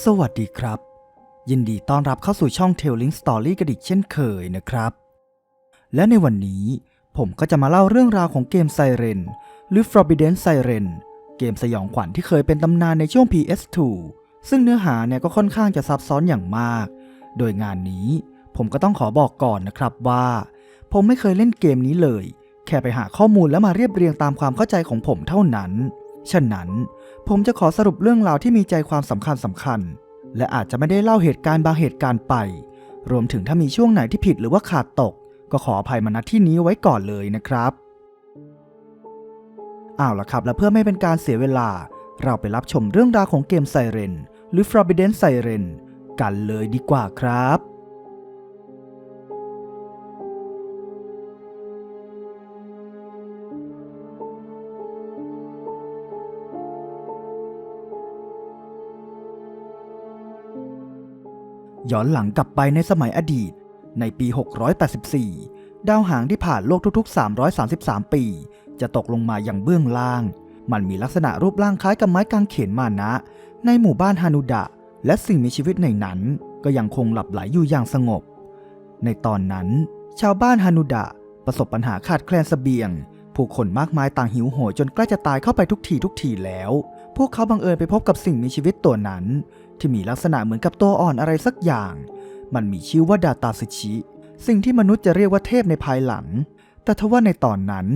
สวัสดีครับ ยินดีต้อนรับเข้าสู่ช่อง Telling Story กันอีกเช่นเคยนะครับ และในวันนี้ผมก็จะมาเล่าเรื่องราวของเกมไซเรนหรือ Forbidden Siren เกมสยองขวัญที่เคยเป็นตำนานในช่วง PS2 ซึ่งเนื้อหาเนี่ยก็ค่อนข้างจะซับซ้อนอย่างมาก โดยงานนี้ผมก็ต้องขอบอกก่อนนะครับว่า ผมไม่เคยเล่นเกมนี้เลย แค่ไปหาข้อมูลแล้วมาเรียบเรียงตามความเข้าใจของผมเท่านั้น ฉะนั้นผมจะขอสรุปเรื่องราวที่มีใจความสำคัญสำคัญ และอาจจะไม่ได้เล่าเหตุการณ์บางเหตุการณ์ไป รวมถึงถ้ามีช่วงไหนที่ผิดหรือว่าขาดตก ก็ขออภัยมาณที่นี้ไว้ก่อนเลยนะครับอ้าวละครับ และเพื่อไม่เป็นการเสียเวลา เราไปรับชมเรื่องราวของเกมไซเรนหรือ Forbidden Siren กันเลยดีกว่าครับ ย้อนหลังกลับไปในสมัยอดีต ในปี 684 ดาวหางที่ผ่านโลกทุกๆ 333 ปี จะตกลงมาอย่างเบื้องล่าง มันมีลักษณะรูปร่างคล้ายกับไม้กางเขนมานะ ในหมู่บ้านฮานุดะ และสิ่งมีชีวิตในนั้น ก็ยังคงหลับไหลอยู่อย่างสงบ ในตอนนั้น ชาวบ้านฮานุดะ ประสบปัญหาขาดแคลนเสบียง ผู้คนมากมายต่างหิวโหยจนใกล้จะตายเข้าไปทุกทีทุกทีแล้ว พวกเขาบังเอิญไปพบกับสิ่งมีชีวิตตัวนั้น ที่มีลักษณะเหมือนกับตัวอ่อนอะไรสักอย่าง มันมีชื่อว่าดาตาซึชิ สิ่งที่มนุษย์จะเรียกว่าเทพในภายหลัง แต่ทว่าในตอนนั้น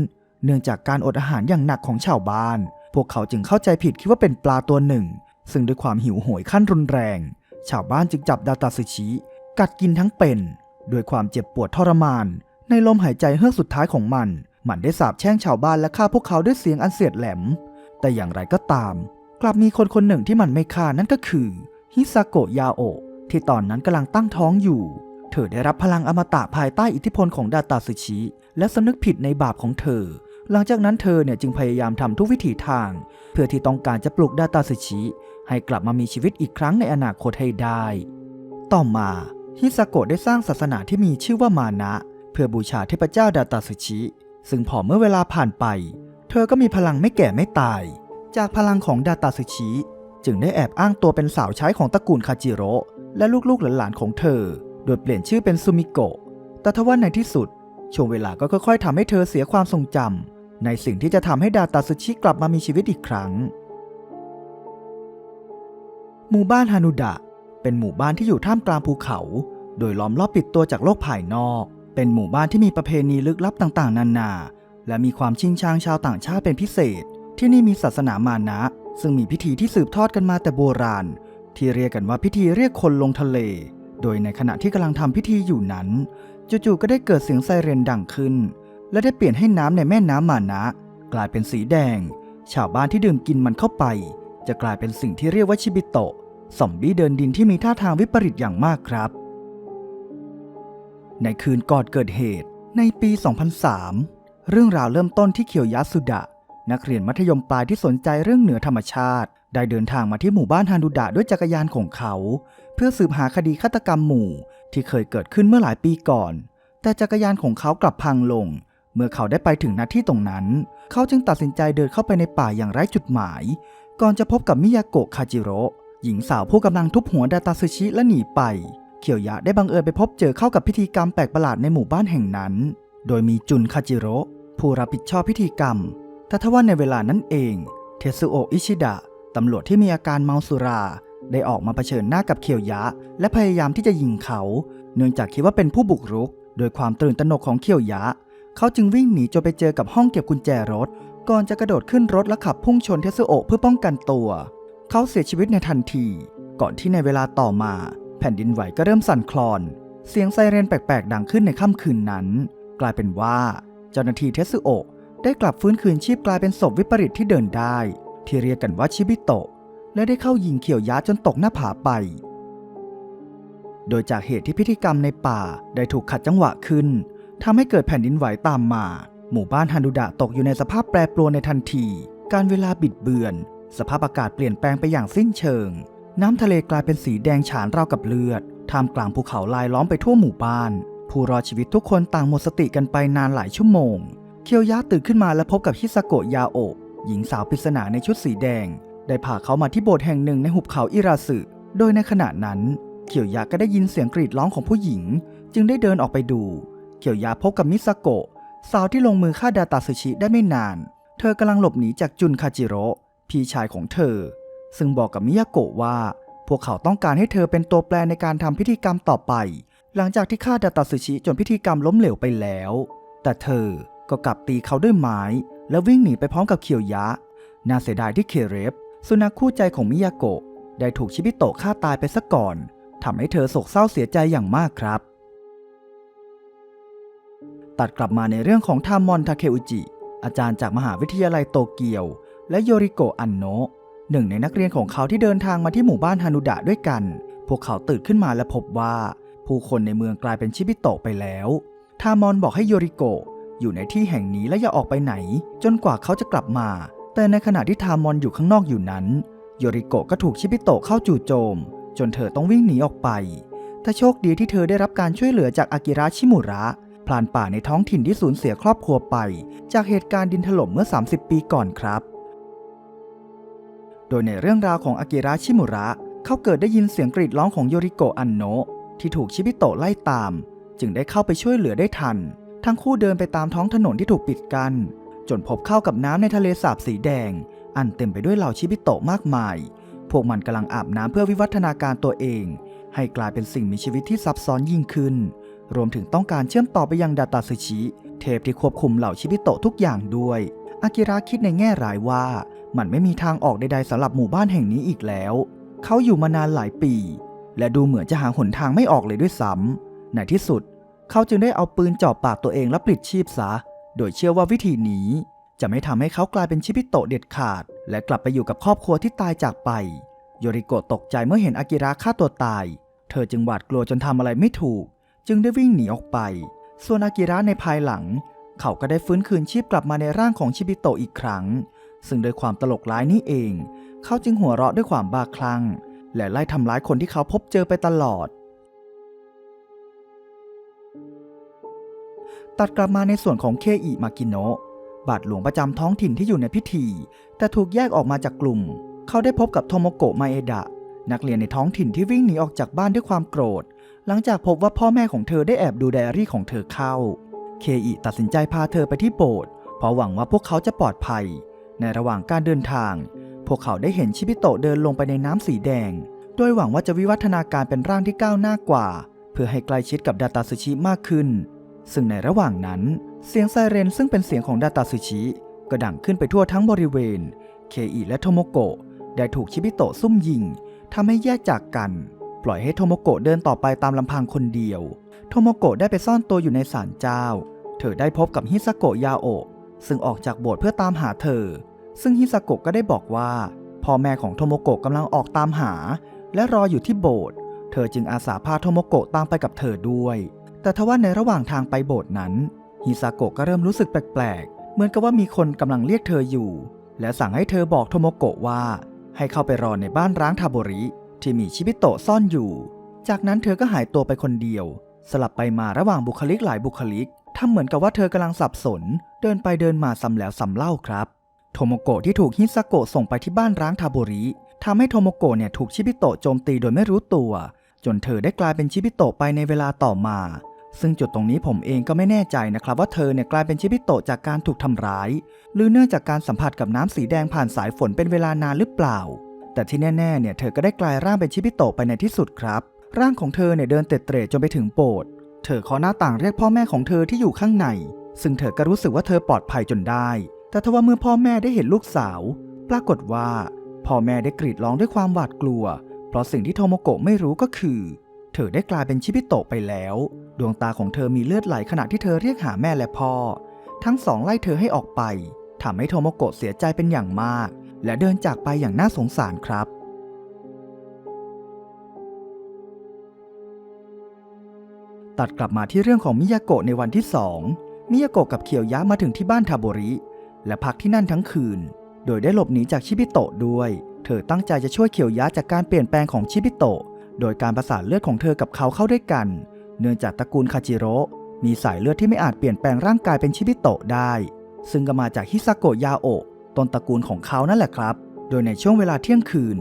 เนื่องจากการอดอาหารอย่างหนักของชาวบ้าน พวกเขาจึงเข้าใจผิดคิดว่าเป็นปลาตัวหนึ่ง ซึ่งด้วยความหิวโหยขั้นรุนแรง ชาวบ้านจึงจับดาตาซึชิ กัดกินทั้งเป็นด้วยความเจ็บปวดทรมาน ในลมหายใจเฮือกสุดท้ายของมัน มันได้สาบแช่งชาวบ้านและฆ่าพวกเขาด้วยเสียงอันเสียดแหลม แต่อย่างไรก็ตาม กลับมีคนคนหนึ่งที่มันไม่ฆ่านั่นก็คือ ฮิซาโกะยาโอะที่ตอนนั้นกำลังตั้งท้องอยู่ เธอได้รับพลังอมตะภายใต้อิทธิพลของดาตาซึชิ และสำนึกผิดในบาปของเธอ หลังจากนั้นเธอเนี่ยจึงพยายามทำทุกวิถีทาง เพื่อที่ต้องการจะปลุกดาตาซึชิ ให้กลับมามีชีวิตอีกครั้งในอนาคตให้ได้ ต่อมาฮิซาโกะได้สร้างศาสนาที่มีชื่อว่ามานะ เพื่อบูชาเทพเจ้าดาตาซึชิ ซึ่งพอเมื่อเวลาผ่านไป เธอก็มีพลังไม่แก่ไม่ตาย จากพลังของดาตาซึชิ จึงได้แอบอ้างตัวเป็นสาวใช้ของตระกูลคาจิโร่และลูกๆหลานๆของเธอ โดยเปลี่ยนชื่อเป็นซูมิโกะ แต่ทว่าในที่สุด ช่วงเวลาก็ค่อยๆทำให้เธอเสียความทรงจำในสิ่งที่จะทำให้ดาตาซึชิกลับมามีชีวิตอีกครั้ง หมู่บ้านฮานุดะ เป็นหมู่บ้านที่อยู่ท่ามกลางภูเขา โดยล้อมรอบปิดตัวจากโลกภายนอก เป็นหมู่บ้านที่มีประเพณีลึกลับต่างๆ นานา และมีความชิงชังชาวต่างชาติเป็นพิเศษ ที่นี่มีศาสนามานะ ซึ่งมีพิธีที่สืบทอดกันมาแต่โบราณ ที่เรียกกันว่าพิธีเรียกคนลงทะเล โดยในขณะที่กำลังทำพิธีอยู่นั้น จู่ๆก็ได้เกิดเสียงไซเรนดังขึ้น และได้เปลี่ยนให้น้ำในแม่น้ำมานะ กลายเป็นสีแดง ชาวบ้านที่ดื่มกินมันเข้าไป จะกลายเป็นสิ่งที่เรียกว่าชิบิโตะซอมบี้เดินดินที่มีท่าทางวิปริตอย่างมากครับ ในคืนก่อนเกิดเหตุในปี 2003 เรื่องราวเริ่มต้นที่เคียวยะสุดะ นักเรียนมัธยมปลายที่สนใจเรื่องเหนือธรรมชาติ ได้เดินทางมาที่หมู่บ้านฮานุดะด้วยจักรยานของเขา เพื่อสืบหาคดีฆาตกรรมหมู่ที่เคยเกิดขึ้นเมื่อหลายปีก่อน แต่จักรยานของเขากลับพังลง เมื่อเขาได้ไปถึงณที่ตรงนั้น เขาจึงตัดสินใจเดินเข้าไปในป่าอย่างไร้จุดหมาย ก่อนจะพบกับมิยาโกะคาจิโร่หญิงสาวผู้กำลังทุบหัวดาตาซึชิและหนีไปเคียวยะได้บังเอิญไปพบเจอเข้ากับพิธีกรรมแปลกประหลาดในหมู่บ้านแห่งนั้น โดยมีจุนคาจิโร่ผู้รับผิดชอบพิธีกรรม แต่ทว่าในเวลานั้นเอง เทสุโอะอิชิดะตำรวจที่มีอาการเมาสุรา ได้ออกมาเผชิญหน้ากับเคียวยะ และพยายามที่จะยิงเขา เนื่องจากคิดว่าเป็นผู้บุกรุก โดยความตื่นตระหนกของเคียวยะ เขาจึงวิ่งหนีจนไปเจอกับห้องเก็บกุญแจรถ ก่อนจะกระโดดขึ้นรถและขับพุ่งชนเทสุโอะเพื่อป้องกันตัว เขาเสียชีวิตในทันที ก่อนที่ในเวลาต่อมา แผ่นดินไหวก็เริ่มสั่นคลอน เสียงไซเรนแปลกๆ ดังขึ้นในค่ำคืนนั้น กลายเป็นว่า เจ้าหน้าที่เทสุโอะ ได้กลับฟื้นคืนชีพกลายเป็นศพวิปริตที่เดินได้ ที่เรียกกันว่าชิบิโตะ และได้เข้ายิงเขียวยะจนตกหน้าผาไป โดยจากเหตุที่พิธีกรรมในป่าได้ถูกขัดจังหวะขึ้นทำให้เกิดแผ่นดินไหวตามมา หมู่บ้านฮันดูดะตกอยู่ในสภาพแปรปรวนในทันที การเวลาบิดเบือน สภาพอากาศเปลี่ยนแปลงไปอย่างสิ้นเชิง น้ำทะเลกลายเป็นสีแดงฉานราวกับเลือด ท่ามกลางภูเขาลายล้อมไปทั่วหมู่บ้าน ผู้รอดชีวิตทุกคนต่างหมดสติกันไปนานหลายชั่วโมง เคียวยะตื่นขึ้นมาและพบกับฮิซาโกะยาโอะหญิงสาวปริศนาในชุดสีแดง ได้พาเขามาที่โบสถ์แห่งหนึ่งในหุบเขาอิราสึ โดยในขณะนั้นเขียวยะก็ได้ยินเสียงกรีดร้องของผู้หญิง จึงได้เดินออกไปดูเขียวยะพบกับมิซาโกะสาวที่ลงมือฆ่าดาตาซึชิได้ไม่นาน เธอกำลังหลบหนีจากจุนคาจิโร่พี่ชายของเธอ ซึ่งบอกกับมิยาโกะว่า พวกเขาต้องการให้เธอเป็นตัวแปรในการทำพิธีกรรมต่อไป หลังจากที่ฆ่าดาตาซึชิจนพิธีกรรมล้มเหลวไปแล้ว แต่เธอ ก็กลับตีเขาด้วยไม้ แล้ววิ่งหนีไปพร้อมกับเขียวยะ น่าเสียดายที่เคเรฟ สุนัขคู่ใจของมิยาโกะได้ถูกชิบิโตะฆ่าตายไปซะก่อนทำให้เธอโศกเศร้าเสียใจอย่างมากครับ ตัดกลับมาในเรื่องของทามอนทาเคอุจิ อาจารย์จากมหาวิทยาลัยโตเกียว และโยริโกะอันโนะหนึ่งในนักเรียนของเขาที่เดินทางมาที่หมู่บ้านฮานุดะด้วยกัน พวกเขาตื่นขึ้นมาและพบว่า ผู้คนในเมืองกลายเป็นชิบิโตะไปแล้ว ทามอนบอกให้โยริโกะ อยู่ในที่แห่งนี้และอย่าออกไปไหน จนกว่าเขาจะกลับมา แต่ในขณะที่ทามอนอยู่ข้างนอกอยู่นั้น โยริโกะก็ถูกชิบิโตะเข้าจู่โจม จนเธอต้องวิ่งหนีออกไป แต่โชคดีที่เธอได้รับการช่วยเหลือจากอากิระชิมุระพลานป่าในท้องถิ่นที่สูญเสียครอบครัวไป จากเหตุการณ์ดินถล่มเมื่อ 30 ปีก่อนครับ โดยในเรื่องราวของอากิระชิมุระ เขาเกิดได้ยินเสียงกรีดร้องของโยริโกะอันโนะที่ถูกชิบิโตะไล่ตาม จึงได้เข้าไปช่วยเหลือได้ทัน ทั้งคู่เดินไปตามท้องถนนที่ถูกปิดกัน้นจนพบเข้ากับน้ำในทะเลสาบสีแดง อันเต็มไปด้วยเหล่าชิบิโตะมากมาย พวกมันกำลังอาบน้ำเพื่อวิวัฒนาการตัวเอง ให้กลายเป็นสิ่งมีชีวิตที่ซับซ้อนยิ่งขึ้น รวมถึงต้องการเชื่อมต่อไปยังดาตาซึชิ เทพที่ควบคุมเหล่าชิบิโตะทุกอย่างด้วย อากิระคิดในแง่ร้ายว่า มันไม่มีทางออกใดๆสำหรับหมู่บ้านแห่งนี้อีกแล้ว เขาอยู่มานานหลายปี และดูเหมือนจะหาหนทางไม่ออกเลยด้วยซ้ำในที่สุดเเขาจึงได้เอาปืนจ่อปากตัวเองและปลิดชีพซะ โดยเชื่อว่าวิธีนี้ จะไม่ทำให้เขากลายเป็นชิบิโตะเด็ดขาด และกลับไปอยู่กับครอบครัวที่ตายจากไป โยริโกะตกใจเมื่อเห็นอากิระฆ่าตัวตาย เธอจึงหวาดกลัวจนทำอะไรไม่ถูก จึงได้วิ่งหนีออกไป ส่วนอากิระในภายหลัง เขาก็ได้ฟื้นคืนชีพกลับมาในร่างของชิบิโตะอีกครั้ง ซึ่งโดยความตลกร้ายนี้เอง เขาจึงหัวเราะด้วยความบ้าคลั่งและไล่ทำร้ายคนที่เขาพบเจอไปตลอด ตัดกลับมาในส่วนของเคอิมากิโนะบาทหลวงประจำท้องถิ่นที่อยู่ในพิธี แต่ถูกแยกออกมาจากกลุ่ม เขาได้พบกับโทโมโกะมาเอดะ นักเรียนในท้องถิ่นที่วิ่งหนีออกจากบ้านด้วยความโกรธ หลังจากพบว่าพ่อแม่ของเธอได้แอบดูไดอารี่ของเธอเข้า เคอิตัดสินใจพาเธอไปที่โบสถ์เพราะหวังว่าพวกเขาจะปลอดภัย ในระหว่างการเดินทาง พวกเขาได้เห็นชิบิโตะเดินลงไปในน้ำสีแดง โดยหวังว่าจะวิวัฒนาการเป็นร่างที่ก้าวหน้ากว่า เพื่อให้ใกล้ชิดกับดาตาซึชิมากขึ้น ซึ่งในระหว่างนั้น เสียงไซเรนซึ่งเป็นเสียงของดาตาซึชิก็ดังขึ้นไปทั่วทั้งบริเวณ เคอิและโทโมโกะได้ถูกชิบิโตะซุ่มยิงทำให้แยกจากกัน ปล่อยให้โทโมโกะเดินต่อไปตามลำพังคนเดียว โทโมโกะได้ไปซ่อนตัวอยู่ในศาลเจ้า เธอได้พบกับฮิซาโกะยาโอะซึ่งออกจากโบสถ์เพื่อตามหาเธอ ซึ่งฮิซาโกะก็ได้บอกว่าพ่อแม่ของโทโมโกะกำลังออกตามหา และรออยู่ที่โบสถ์ เธอจึงอาสาพาโทโมโกะตามไปกับเธอด้วย แต่ทว่าในระหว่างทางไปโบสถ์นั้นฮิซาโกะก็เริ่มรู้สึกแปลกๆ เหมือนกับว่ามีคนกำลังเรียกเธออยู่ และสั่งให้เธอบอกโทโมโกะว่า ให้เข้าไปรอในบ้านร้างทาโบริ ที่มีชิบิโตะซ่อนอยู่ จากนั้นเธอก็หายตัวไปคนเดียว สลับไปมาระหว่างบุคลิกหลายบุคลิกทำเหมือนกับว่าเธอกำลังสับสน เดินไปเดินมาซ้ำแล้วซ้ำเล่าครับโทโมโกะที่ถูกฮิซาโกะส่งไปที่บ้านร้างทาโบริทำให้โทโมโกะเนี่ยถูกชิบิโตะโจมตีโดยไม่รู้ตัว จนเธอได้กลายเป็นชิบิโตะไปในเวลาต่อมา ซึ่งจุดตรงนี้ผมเองก็ไม่แน่ใจนะครับว่าเธอเนี่ยกลายเป็นชิบิโตะจากการถูกทำร้าย หรือเนื่องจากการสัมผัสกับน้ำสีแดงผ่านสายฝนเป็นเวลานานหรือเปล่า แต่ที่แน่ๆเนี่ยเธอก็ได้กลายร่างเป็นชิบิโตะไปในที่สุดครับ ร่างของเธอเนี่ยเดินเตะเตร่จนไปถึงโบสถ์เธอเคาะหน้าต่างเรียกพ่อแม่ของเธอที่อยู่ข้างใน ซึ่งเธอก็รู้สึกว่าเธอปลอดภัยจนได้ แต่ทว่าเมื่อพ่อแม่ได้เห็นลูกสาว ปรากฏว่าพ่อแม่ได้กรีดร้องด้วยความหวาดกลัว เพราะสิ่งที่โทโมโกะไม่รู้ก็คือ เธอได้กลายเป็นชิบิโตะไปแล้ว ดวงตาของเธอมีเลือดไหลขณะที่เธอเรียกหาแม่และพ่อ ทั้งสองไล่เธอให้ออกไปทำให้โทโมโกะเสียใจเป็นอย่างมาก และเดินจากไปอย่างน่าสงสารครับตัดกลับมาที่เรื่องของมิยาโกะในวันที่สองมิยาโกะกับเคียวยะมาถึงที่บ้านทาโบริ และพักที่นั่นทั้งคืน โดยได้หลบหนีจากชิบิโตะด้วย เธอตั้งใจจะช่วยเคียวยะจากการเปลี่ยนแปลงของชิบิโตะ โดยการประสานเลือดของเธอกับเขาเข้าด้วยกัน เนื่องจากตระกูลคาจิโร่มีสายเลือดที่ไม่อาจเปลี่ยนแปลงร่างกายเป็นชิบิโตะได้ ซึ่งก็มาจากฮิซาโกะยาโอะต้นตระกูลของเขานั่นแหละครับ โดยในช่วงเวลาเที่ยงคืน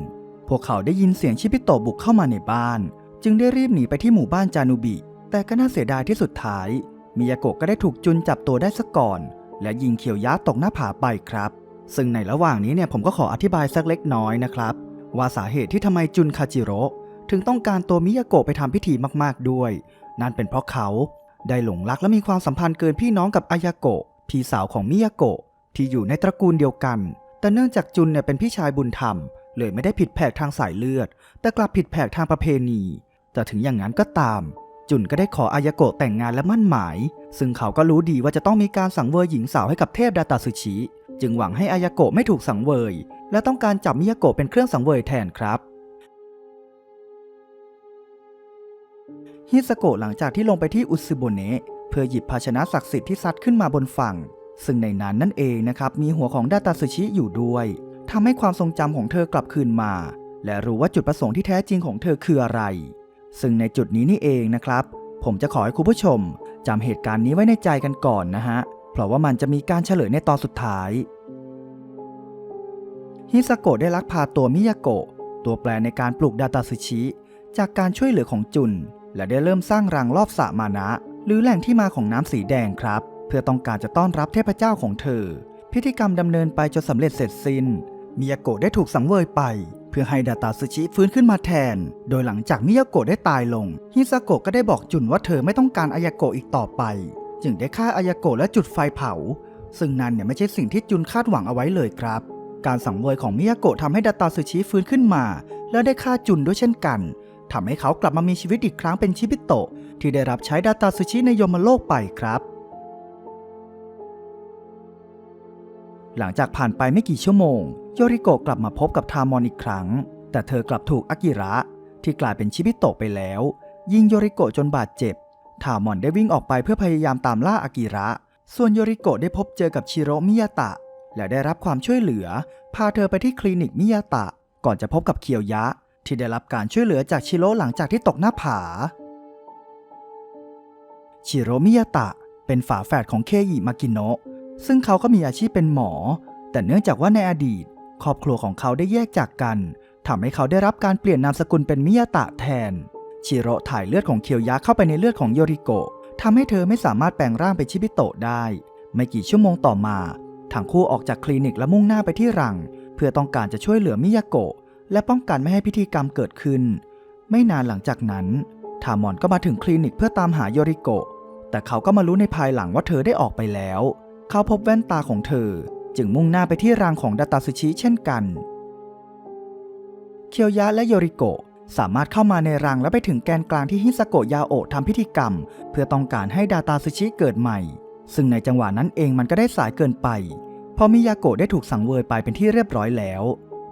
พวกเขาได้ยินเสียงชิปิโตะบุกเข้ามาในบ้าน จึงได้รีบหนีไปที่หมู่บ้านจานุบิ แต่ก็น่าเสียดายที่สุดท้ายมิยาโกะก็ได้ถูกจุนจับตัวได้ซะก่อน และยิงเขียวยะตกหน้าผาไปครับ ซึ่งในระหว่างนี้เนี่ยผมก็ขออธิบายสักเล็กน้อยนะครับ ว่าสาเหตุที่ทำไมจุนคาจิโร่ ถึงต้องการตัวมิยาโกะไปทำพิธีมากๆด้วย นั่นเป็นเพราะเขาได้หลงรักและมีความสัมพันธ์เกินพี่น้องกับอายาโกะพี่สาวของมิยาโกะที่อยู่ในตระกูลเดียวกัน แต่เนื่องจากจุนเนี่ยเป็นพี่ชายบุญธรรม เลยไม่ได้ผิดแผกทางสายเลือด แต่กลับผิดแผกทางประเพณีแต่ถึงอย่างนั้นก็ตาม จุนก็ได้ขออายาโกะแต่งงานและมั่นหมาย ซึ่งเขาก็รู้ดีว่าจะต้องมีการสังเวยหญิงสาวให้กับเทพดาตาสึชิ จึงหวังให้อายาโกะไม่ถูกสังเวย และต้องการจับมิยาโกะเป็นเครื่องสังเวยแทนครับ ฮิสโกะหลังจากที่ลงไปที่อุซึโบเนะเพื่อหยิบภาชนะศักดิ์สิทธิ์ที่ซัดขึ้นมาบนฝั่ง ซึ่งในนั้นนั่นเองนะครับมีหัวของดาตาสึชิอยู่ด้วยทำให้ความทรงจำของเธอกลับคืนมา และรู้ว่าจุดประสงค์ที่แท้จริงของเธอคืออะไร ซึ่งในจุดนี้นี่เองนะครับ ผมจะขอให้คุณผู้ชมจำเหตุการณ์นี้ไว้ในใจกันก่อนนะฮะเพราะว่ามันจะมีการเฉลยในตอนสุดท้ายฮิสโกะได้ลักพาตัวมิยาโกะตัวแปรในการปลูกดาตาสึชิ จากการช่วยเหลือของจุน และได้เริ่มสร้างรังรอบสระมานะ หรือแหล่งที่มาของน้ำสีแดงครับ เพื่อต้องการจะต้อนรับเทพเจ้าของเธอ พิธีกรรมดำเนินไปจนสำเร็จเสร็จสิ้น มิยาโกะได้ถูกสังเวยไป เพื่อให้ดาตาซึชิฟื้นขึ้นมาแทน โดยหลังจากมิยาโกะได้ตายลง ฮิซาโกะก็ได้บอกจุนว่าเธอไม่ต้องการอายาโกะอีกต่อไป จึงได้ฆ่าอายาโกะและจุดไฟเผา ซึ่งนั่นเนี่ยไม่ใช่สิ่งที่จุนคาดหวังเอาไว้เลยครับการสังเวยของมิยาโกะทำให้ดาตาซึชิฟื้นขึ้นมา และได้ฆ่าจุนด้วยเช่นกัน ทำให้เขากลับมามีชีวิตอีกครั้งเป็นชิบิโตะ ที่ได้รับใช้ดาตาซึชิในยมโลกไปครับ หลังจากผ่านไปไม่กี่ชั่วโมง โยริโกะกลับมาพบกับทามอนอีกครั้ง แต่เธอกลับถูกอากิระ ที่กลายเป็นชิบิโตะไปแล้ว ยิงโยริโกะจนบาดเจ็บ ทามอนได้วิ่งออกไปเพื่อพยายามตามล่าอากิระ ส่วนโยริโกะได้พบเจอกับชิโรมิยาตะ และได้รับความช่วยเหลือ พาเธอไปที่คลินิกมิยาตะ ก่อนจะพบกับเคียวยะ ที่ได้รับการช่วยเหลือจากชิโร่หลังจากที่ตกหน้าผา ชิโร่มิยาตะเป็นฝาแฝดของเคยิมากิโนะซึ่งเขาก็มีอาชีพเป็นหมอ แต่เนื่องจากว่าในอดีต ครอบครัวของเขาได้แยกจากกันทำให้เขาได้รับการเปลี่ยนนามสกุลเป็นมิยาตะแทน ชิโร่ถ่ายเลือดของเคียวยะเข้าไปในเลือดของโยริโกะทำให้เธอไม่สามารถแปลงร่างเป็นชิบิโตะได้ ไม่กี่ชั่วโมงต่อมาทั้งคู่ออกจากคลินิกและมุ่งหน้าไปที่รัง เพื่อต้องการจะช่วยเหลือมิยาโกะ และป้องกันไม่ให้พิธีกรรมเกิดขึ้น ไม่นานหลังจากนั้นทามอนก็มาถึงคลินิกเพื่อตามหาโยริโกะ แต่เขาก็มารู้ในภายหลังว่าเธอได้ออกไปแล้ว เขาพบแว่นตาของเธอ จึงมุ่งหน้าไปที่รังของดาตาซึชิเช่นกัน เคียวยะและโยริโกะสามารถเข้ามาในรังและไปถึงแกนกลางที่ฮิซาโกะยาโอะทำพิธีกรรม เพื่อต้องการให้ดาตาซึชิเกิดใหม่ ซึ่งในจังหวะนั้นเองมันก็ได้สายเกินไปพราะมิยาโกะได้ถูกสังเวยไปเป็นที่เรียบร้อยแล้ว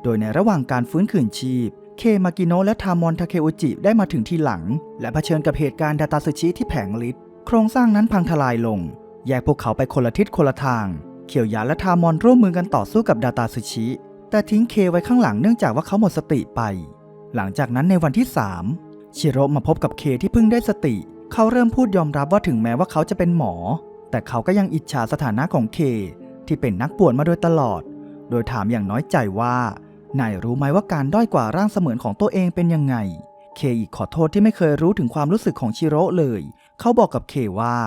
โดยในระหว่างการฟื้นคืนชีพ เคมากิโนะและทามอนทาเคอุจิได้มาถึงที่หลัง และเผชิญกับเหตุการณ์ดาตาซึชิที่แผงฤทธิ์โครงสร้างนั้นพังทลายลง แยกพวกเขาไปคนละทิศคนละทาง เขียวยะและทามอนร่วมมือกันต่อสู้กับดาตาซึชิ แต่ทิ้งเคไว้ข้างหลังเนื่องจากว่าเขาหมดสติไป หลังจากนั้นในวันที่ 3 ชิโร่มาพบกับเคที่เพิ่งได้สติ เขาเริ่มพูดยอมรับว่าถึงแม้ว่าเขาจะเป็นหมอ แต่เขาก็ยังอิจฉาสถานะของเคที่เป็นนักปวนมาโดยตลอด โดยถามอย่างน้อยใจว่า นายรู้ไหมว่าการด้อยกว่าร่างเสมือนของตัวเองเป็นยังไง เคอีกขอโทษที่ไม่เคยรู้ถึงความรู้สึกของชิโร่เลย เขาบอกกับเคว่า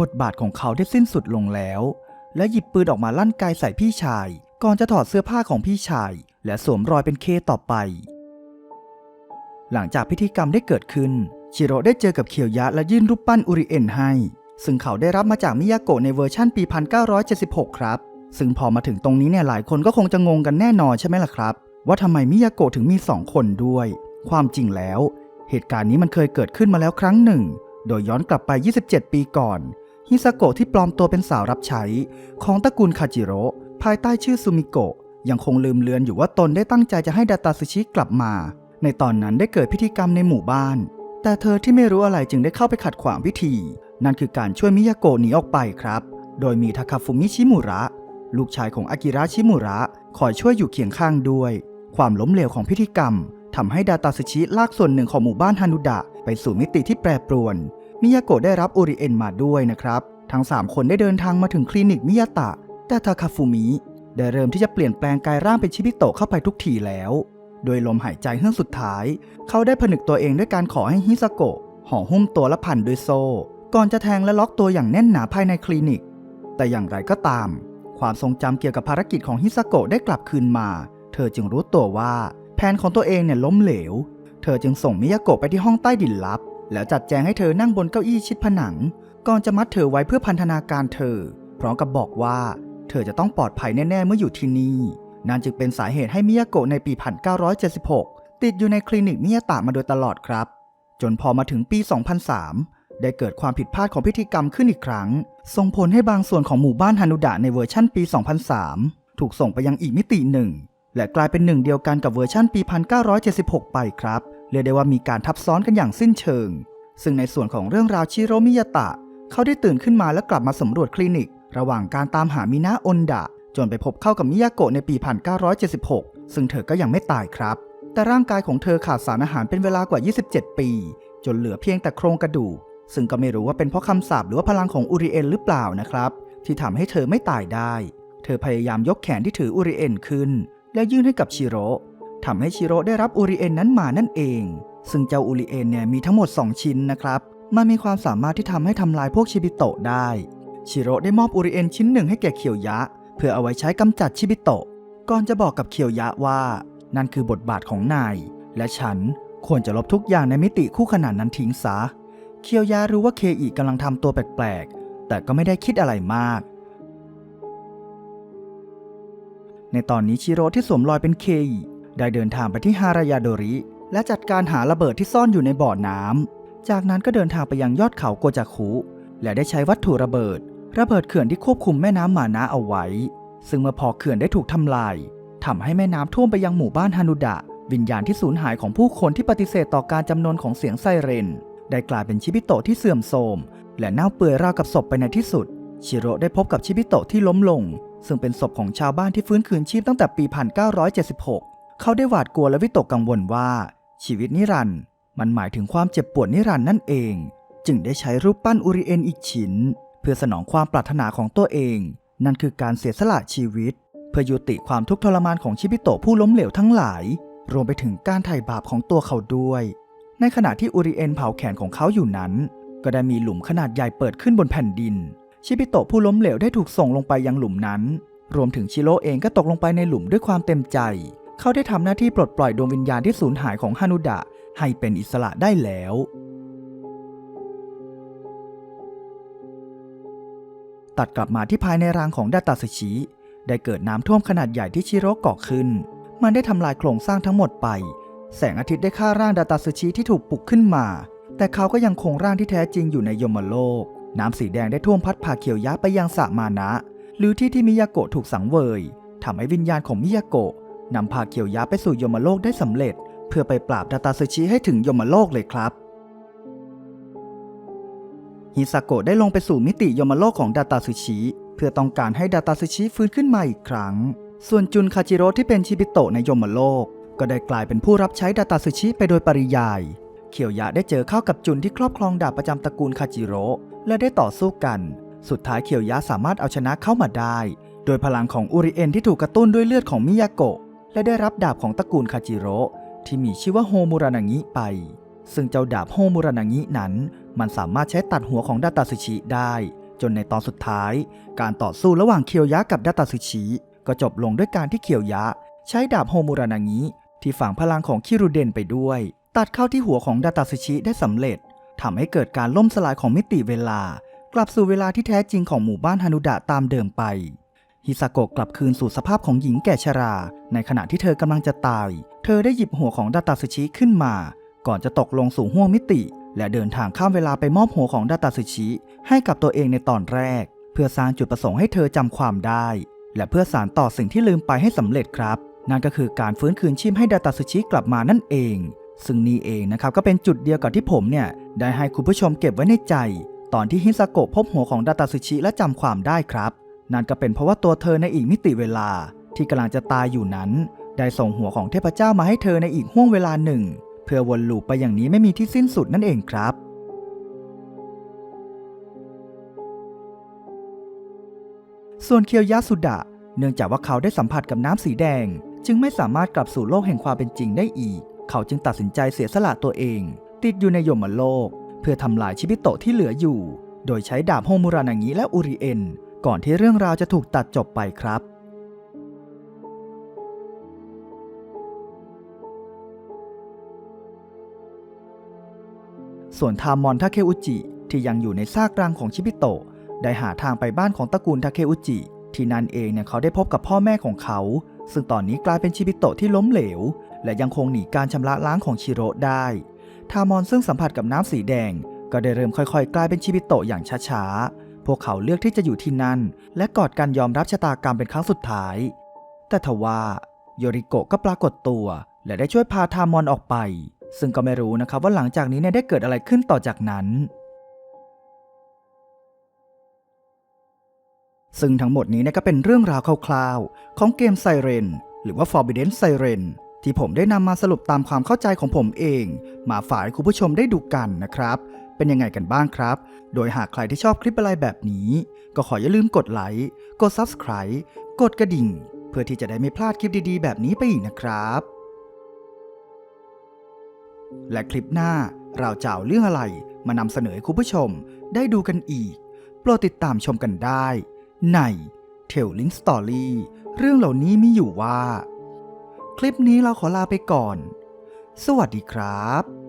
บทบาทของเขาได้สิ้นสุดลงแล้ว และหยิบปืนออกมาลั่นไกใส่พี่ชาย ก่อนจะถอดเสื้อผ้าของพี่ชาย และสวมรอยเป็นเคต่อไป หลังจากพิธีกรรมได้เกิดขึ้น ชิโร่ได้เจอกับเคียวยะและยื่นรูปปั้นอุริเอ็นให้ ซึ่งเขาได้รับมาจากมิยาโกะในเวอร์ชั่นปี 1976 ครับ ซึ่งพอมาถึงตรงนี้เนี่ยหลายคนก็คงจะงงกันแน่นอนใช่ไหมล่ะครับ ว่าทำไมมิยาโกะถึงมี 2 คนด้วย ความจริงแล้ว เหตุการณ์นี้มันเคยเกิดขึ้นมาแล้วครั้งหนึ่ง โดยย้อนกลับไป 27 ปีก่อนฮิซาโกะที่ปลอมตัวเป็นสาวรับใช้ ของตระกูลคาจิโร่ภายใต้ชื่อซูมิโกะยังคงลืมเลือนอยู่ว่าตนได้ตั้งใจจะให้ดาตาซึชิกลับมา ในตอนนั้นได้เกิดพิธีกรรมในหมู่บ้าน แต่เธอที่ไม่รู้อะไรจึงได้เข้าไปขัดขวางพิธี นั่นคือการช่วยมิยาโกะหนีออกไปครับ โดยมีทาคาฟุมิชิมุระ ลูกชายของอากิระชิมุระคอยช่วยอยู่เคียงข้างด้วย ความล้มเหลวของพิธีกรรมทำให้ดาตาซึชิลากส่วนหนึ่งของหมู่บ้านฮานุดะ ไปสู่มิติที่แปรปรวน มิยาโกะได้รับโอริเอ็นมาด้วยนะครับ ทั้ง 3 คนได้เดินทางมาถึงคลินิกมิยาตะ แต่ทาคาฟุมิได้เริ่มที่จะเปลี่ยนแปลงกายร่างเป็นชิบิโตะเข้าไปทุกทีแล้ว โดยลมหายใจเฮือกสุดท้าย เขาได้ผนึกตัวเองด้วยการขอให้ฮิซาโกะห่อหุ้มตัวและพันด้วยโซ่ ก่อนจะแทงและล็อกตัวอย่างแน่นหนาภายในคลินิก แต่อย่างไรก็ตาม ความทรงจำเกี่ยวกับภารกิจของฮิซาโกะได้กลับคืนมา เธอจึงรู้ตัวว่า แผนของตัวเองเนี่ยล้มเหลว เธอจึงส่งมิยาโกะไปที่ห้องใต้ดินลับ แล้วจัดแจงให้เธอนั่งบนเก้าอี้ชิดผนัง ก่อนจะมัดเธอไว้เพื่อพันธนาการเธอ พร้อมกับบอกว่า เธอจะต้องปลอดภัยแน่ๆเมื่ออยู่ที่นี่ นั่นจึงเป็นสาเหตุให้มิยาโกะในปี 1976 ติดอยู่ในคลินิกมิยาตะมาโดยตลอดครับ จนพอมาถึงปี 2003 ได้เกิดความผิดพลาดของพิธีกรรมขึ้นอีกครั้ง ส่งผลให้บางส่วนของหมู่บ้านฮานุดะในเวอร์ชั่นปี 2003 ถูกส่งไปยังอีกมิติหนึ่ง และกลายเป็นหนึ่งเดียวกันกับเวอร์ชั่นปี 1976 ไปครับเรียกได้ว่ามีการทับซ้อนกันอย่างสิ้นเชิง ซึ่งในส่วนของเรื่องราวชิโรมิยาตะ เขาได้ตื่นขึ้นมาและกลับมาสำรวจคลินิก ระหว่างการตามหามินาอนดะ จนไปพบเข้ากับมิยาโกะในปี 1976 ซึ่งเธอก็ยังไม่ตายครับ แต่ร่างกายของเธอขาดสารอาหารเป็นเวลากว่า 27 ปี จนเหลือเพียงแต่โครงกระดูก ซึ่งก็ไม่รู้ว่าเป็นเพราะคำสาปหรือว่าพลังของอุริเอนหรือเปล่านะครับ ที่ทำให้เธอไม่ตายได้ เธอพยายามยกแขนที่ถืออุริเอนขึ้น และยื่นให้กับชิโร่ทำให้ชิโร่ได้รับอุริเอนนั้นมานั่นเอง ซึ่งเจ้าอุริเอนเนี่ยมีทั้งหมด 2 ชิ้นนะครับ มันมีความสามารถที่ทำให้ทำลายพวกชิบิโตะได้ ชิโร่ได้มอบอุริเอนชิ้นหนึ่งให้แก่เคียวยะ เพื่อเอาไว้ใช้กำจัดชิบิโตะ ก่อนจะบอกกับเคียวยะว่า นั่นคือบทบาทของนาย และฉันควรจะลบทุกอย่างในมิติคู่ขนานนั้นทิ้งซะ เคียวยะรู้ว่าเคอีกำลังทำตัวแปลกๆ แต่ก็ไม่ได้คิดอะไรมาก ในตอนนี้ชิโร่ที่สวมรอยเป็นเคอีได้เดินทางไปที่ฮารายาโดริ และจัดการหาระเบิดที่ซ่อนอยู่ในบ่อน้ำ จากนั้นก็เดินทางไปยังยอดเขาโกจาคุ และได้ใช้วัตถุระเบิด ระเบิดเขื่อนที่ควบคุมแม่น้ำมานะเอาไว้ ซึ่งเมื่อพอเขื่อนได้ถูกทำลายทำให้แม่น้ำท่วมไปยังหมู่บ้านฮานุดะ วิญญาณที่สูญหายของผู้คนที่ปฏิเสธต่อการจำนวนของเสียงไซเรน ได้กลายเป็นชิบิโตะที่เสื่อมโทรม และเน่าเปื่อยราวกับศพไปในที่สุด ชิโร่ได้พบกับชิบิโตะที่ล้มลง ซึ่งเป็นศพของชาวบ้านที่ฟื้นคืนชีพตั้งแต่ปี 1976 เขาได้หวาดกลัวและวิตกกังวลว่า ชีวิตนิรันดร์มันหมายถึงความเจ็บปวดนิรันดร์นั่นเอง จึงได้ใช้รูปปั้นอุริเอนอีกชิ้น เพื่อสนองความปรารถนาของตัวเอง นั่นคือการเสียสละชีวิต เพื่อยุติความทุกข์ทรมานของชิบิโตะผู้ล้มเหลวทั้งหลาย รวมไปถึงการไถ่บาปของตัวเขาด้วย ในขณะที่อุริเอนเผาแขนของเขาอยู่นั้น ก็ได้มีหลุมขนาดใหญ่เปิดขึ้นบนแผ่นดิน ชิบิโตะผู้ล้มเหลวได้ถูกส่งลงไปยังหลุมนั้น รวมถึงชิโร่เองก็ตกลงไปในหลุมด้วยความเต็มใจ เขาได้ทำหน้าที่ปลดปล่อยดวงวิญญาณที่สูญหายของฮานุดะให้เป็นอิสระได้แล้ว ตัดกลับมาที่ภายในรางของดาตาสชิ ได้เกิดน้ำท่วมขนาดใหญ่ที่ชิโร่ก่อขึ้น มันได้ทำลายโครงสร้างทั้งหมดไป แสงอาทิตย์ได้ฆ่าร่างดาตาสึชิที่ถูกปลุกขึ้นมา แต่เขาก็ยังคงร่างที่แท้จริงอยู่ในยมโลก น้ำสีแดงได้ท่วมพัดพาเขียวยะไปยังสระมานะ หรือที่ที่มิยาโกะถูกสังเวยทำให้วิญญาณของมิยาโกะนำพาเขียวยะไปสู่ยมโลกได้สำเร็จ เพื่อไปปราบดาตาซึชิให้ถึงยมโลกเลยครับฮิซาโกะได้ลงไปสู่มิติยมโลกของดาตาซึชิเพื่อต้องการให้ดาตาซึชิฟื้นขึ้นมาอีกครั้ง ส่วนจุนคาจิโร่ที่เป็นชิบิโตะในยมโลก ก็ได้กลายเป็นผู้รับใช้ดาตาซึชิไปโดยปริยาย เขียวยะได้เจอเข้ากับจุนที่ครอบครองดาบประจำตระกูลคาจิโร่และได้ต่อสู้กัน สุดท้ายเขียวยะสามารถเอาชนะเข้ามาได้ โดยพลังของอุริเอนที่ถูกกระตุ้นด้วยเลือดของมิยาโกะและได้รับดาบของตระกูลคาจิโร่ที่มีชื่อว่าโฮมุรานางิไป ซึ่งเจ้าดาบโฮมุรานางินั้น มันสามารถใช้ตัดหัวของดาตาซึชิได้ จนในตอนสุดท้าย การต่อสู้ระหว่างเคียวยะกับดาตาซึชิก็จบลงด้วยการที่เคียวยะ ใช้ดาบโฮมุรานางิ ที่ฝังพลังของคิรุเดนไปด้วย ตัดเข้าที่หัวของดาตาซึชิได้สำเร็จทำให้เกิดการล่มสลายของมิติเวลา กลับสู่เวลาที่แท้จริงของหมู่บ้านฮานุดะตามเดิมไปฮิซาโกะกลับคืนสู่สภาพของหญิงแก่ชรา ในขณะที่เธอกำลังจะตาย เธอได้หยิบหัวของดาตาซึชิขึ้นมา ก่อนจะตกลงสู่ห้วงมิติ และเดินทางข้ามเวลาไปมอบหัวของดาตาซึชิ ให้กับตัวเองในตอนแรก เพื่อสร้างจุดประสงค์ให้เธอจำความได้ และเพื่อสานต่อสิ่งที่ลืมไปให้สำเร็จครับ นั่นก็คือการฟื้นคืนชีพให้ดาตาซึชิกลับมานั่นเอง ซึ่งนี่เองนะครับก็เป็นจุดเดียวกับที่ผมเนี่ยได้ให้คุณผู้ชมเก็บไว้ในใจ ตอนที่ฮิซาโกะพบหัวของดาตาซึชิและจำความได้ครับ นั่นก็เป็นเพราะว่าตัวเธอในอีกมิติเวลา ที่กำลังจะตายอยู่นั้น ได้ส่งหัวของเทพเจ้ามาให้เธอในอีกห่วงเวลาหนึ่ง เพื่อวนลูปไปอย่างนี้ไม่มีที่สิ้นสุดนั่นเองครับส่วนเคียวยะสุดะ เนื่องจากว่าเขาได้สัมผัสกับน้ำสีแดง จึงไม่สามารถกลับสู่โลกแห่งความเป็นจริงได้อีก เขาจึงตัดสินใจเสียสละตัวเอง ติดอยู่ในยมโลก เพื่อทำลายชิบิโตะที่เหลืออยู่ โดยใช้ดาบโฮมูรานางิและอุริเอนก่อนที่เรื่องราวจะถูกตัดจบไปครับ ส่วนทามอนทาเคอุจิที่ยังอยู่ในซากรังของชิบิโตะได้หาทางไปบ้านของตระกูลทาเคอุจิที่นั่นเองเนี่ยเขาได้พบกับพ่อแม่ของเขา ซึ่งตอนนี้กลายเป็นชิบิโตะที่ล้มเหลว และยังคงหนีการชำระล้างของชิโร่ได้ ทามอนซึ่งสัมผัสกับน้ำสีแดง ก็ได้เริ่มค่อยๆ กลายเป็นชิบิโตะอย่างช้าๆ พวกเขาเลือกที่จะอยู่ที่นั่น และกอดกันยอมรับชะตากรรมเป็นครั้งสุดท้าย แต่ทว่าโยริโกะก็ปรากฏตัว และได้ช่วยพาทามอนออกไป ซึ่งก็ไม่รู้นะครับว่าหลังจากนี้เนี่ยได้เกิดอะไรขึ้นต่อจากนั้น ซึ่งทั้งหมดนี้นก็เป็นเรื่องราวคร่าวๆ ของเกมไซเรนหรือว่า Forbidden Siren ที่ผมได้นำมาสรุปตามความเข้าใจของผมเอง มาฝากให้คุณผู้ชมได้ดูกันนะครับ เป็นยังไงกันบ้างครับ โดยหากใครที่ชอบคลิปอะไรแบบนี้ ก็ขออย่าลืมกดไลค์กด Subscribe กดกระดิ่ง เพื่อที่จะได้ไม่พลาดคลิปดีๆ แบบนี้ไปอีกนะครับ และคลิปหน้าเราจะเอาเรื่องอะไรมานำเสนอให้คุณผู้ชมได้ดูกันอีก โปรดติดตามชมกันได้ ใน Telling Story เรื่องเหล่านี้มีอยู่ว่า คลิปนี้เราขอลาไปก่อน สวัสดีครับ